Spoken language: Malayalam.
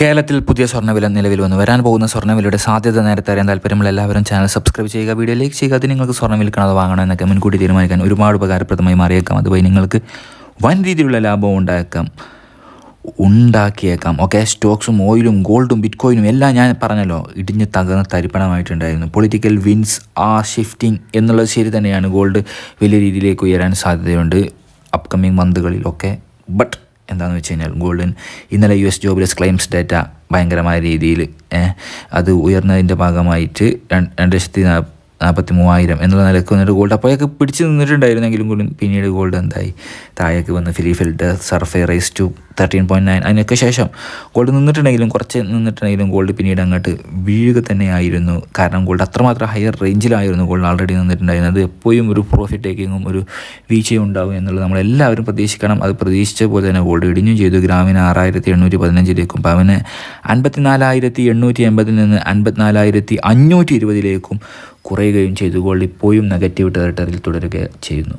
കേരളത്തിൽ പുതിയ സ്വർണവില നിലവിൽ വന്നു. വരാൻ പോകുന്ന സ്വർണവിലയുടെ സാധ്യത നേരത്തെ അറിയാൻ താല്പര്യമുള്ള എല്ലാവരും ചാനൽ സബ്സ്ക്രൈബ് ചെയ്യുക. വീഡിയോ ലൈക്ക് ചെയ്യുക. അത് നിങ്ങൾക്ക് സ്വർണം വിൽക്കണം അത് വാങ്ങണം എന്നൊക്കെ മുൻകൂട്ടി തീരുമാനിക്കാൻ ഒരുപാട് ഉപകാരപ്രദമായി മാറിയേക്കാം. അതുവഴി നിങ്ങൾക്ക് വൻ രീതിയിലുള്ള ലാഭം ഉണ്ടായേക്കാം. ഉണ്ടാക്കിയേക്കാം. ഓക്കെ സ്റ്റോക്സും ഓയിലും ഗോൾഡും ബിറ്റ്കോയിനും എല്ലാം ഞാൻ പറഞ്ഞല്ലോ. ഇടിഞ്ഞ് തകർന്ന് തരിപ്പണമായിട്ടുണ്ടായിരുന്നു. പൊളിറ്റിക്കൽ വിൻസ് ആ ഷിഫ്റ്റിംഗ് എന്നുള്ളത് ശരി തന്നെയാണ്. ഗോൾഡ് വലിയ രീതിയിലേക്ക് ഉയരാൻ സാധ്യതയുണ്ട് അപ്കമ്മിങ് മന്തുകളിലൊക്കെ ബട്ട് എന്താണെന്ന് വെച്ച് കഴിഞ്ഞാൽ ഗോൾഡൻ. ഇന്നലെ U S jobless claims data ഭയങ്കരമായ രീതിയിൽ അത് ഉയർന്നതിന്റെ ഭാഗമായിട്ട് രണ്ട് ലക്ഷത്തി നാൽപ്പത്തി മൂവായിരം എന്നുള്ള നിലയ്ക്ക് വന്നിട്ട് ഗോൾഡ് അപ്പോൾ അയാൾക്ക് പിടിച്ച് നിന്നിട്ടുണ്ടായിരുന്നെങ്കിലും കൂടി പിന്നീട് ഗോൾഡ് എന്തായി. താഴേക്ക് വന്ന് Philly Fed surprise to thirteen point nine അതിനൊക്കെ ശേഷം ഗോൾഡ് നിന്നിട്ടുണ്ടെങ്കിലും കുറച്ച് നിന്നിട്ടുണ്ടെങ്കിലും ഗോൾഡ് പിന്നീട് അങ്ങോട്ട് വീഴുക തന്നെയായിരുന്നു. കാരണം ഗോൾഡ് അത്രമാത്രം ഹയർ റേഞ്ചിലായിരുന്നു ഗോൾഡ് ആൾറെഡി നിന്നിട്ടുണ്ടായിരുന്നത്. അത് എപ്പോഴും ഒരു പ്രോഫിറ്റ് ടേക്കിങ്ങും ഒരു വീഴ്ചയും ഉണ്ടാവും എന്നുള്ളത് നമ്മളെല്ലാവരും പ്രതീക്ഷിക്കണം. അത് പ്രതീക്ഷിച്ച പോലെ തന്നെ ഗോൾഡ് ഇടിഞ്ഞും ചെയ്തു. ഗ്രാമിന് ആറായിരത്തി എണ്ണൂറ്റി പതിനഞ്ചിലേക്കും പവന് അൻപത്തിനാലായിരത്തി എണ്ണൂറ്റി എൺപതിൽ നിന്ന് അൻപത്തിനാലായിരത്തി അഞ്ഞൂറ്റി ഇരുപതിലേക്കും കുറയുകയും ചെയ്തു. ഇപ്പോഴും നെഗറ്റീവ് ടെറിട്ടറിയിൽ തുടരുക ചെയ്യുന്നു.